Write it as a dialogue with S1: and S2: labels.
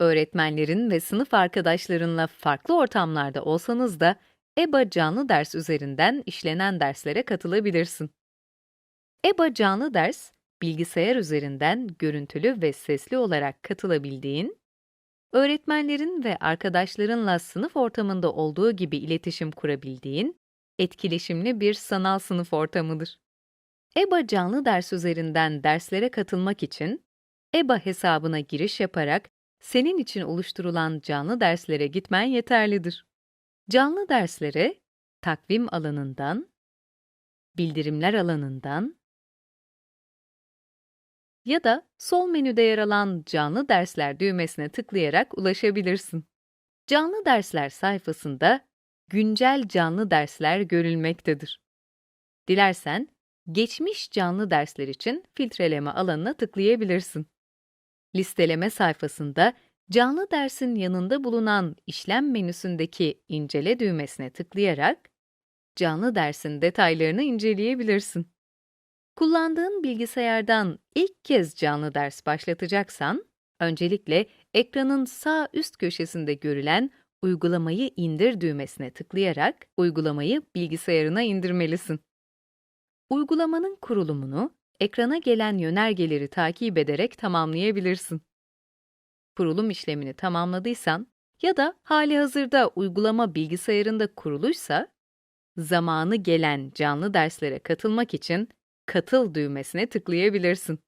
S1: Öğretmenlerin ve sınıf arkadaşlarınla farklı ortamlarda olsanız da EBA canlı ders üzerinden işlenen derslere katılabilirsin. EBA canlı ders, bilgisayar üzerinden görüntülü ve sesli olarak katılabildiğin, öğretmenlerin ve arkadaşlarınla sınıf ortamında olduğu gibi iletişim kurabildiğin, etkileşimli bir sanal sınıf ortamıdır. EBA canlı ders üzerinden derslere katılmak için, EBA hesabına giriş yaparak senin için oluşturulan canlı derslere gitmen yeterlidir. Canlı derslere takvim alanından, bildirimler alanından ya da sol menüde yer alan canlı dersler düğmesine tıklayarak ulaşabilirsin. Canlı dersler sayfasında güncel canlı dersler görülmektedir. Dilersen geçmiş canlı dersler için filtreleme alanına tıklayabilirsin. Listeleme sayfasında canlı dersin yanında bulunan işlem menüsündeki incele düğmesine tıklayarak canlı dersin detaylarını inceleyebilirsin. Kullandığın bilgisayardan ilk kez canlı ders başlatacaksan, öncelikle ekranın sağ üst köşesinde görülen uygulamayı indir düğmesine tıklayarak uygulamayı bilgisayarına indirmelisin. Uygulamanın kurulumunu ekrana gelen yönergeleri takip ederek tamamlayabilirsin. Kurulum işlemini tamamladıysan ya da hali hazırda uygulama bilgisayarında kuruluysa, zamanı gelen canlı derslere katılmak için Katıl düğmesine tıklayabilirsin.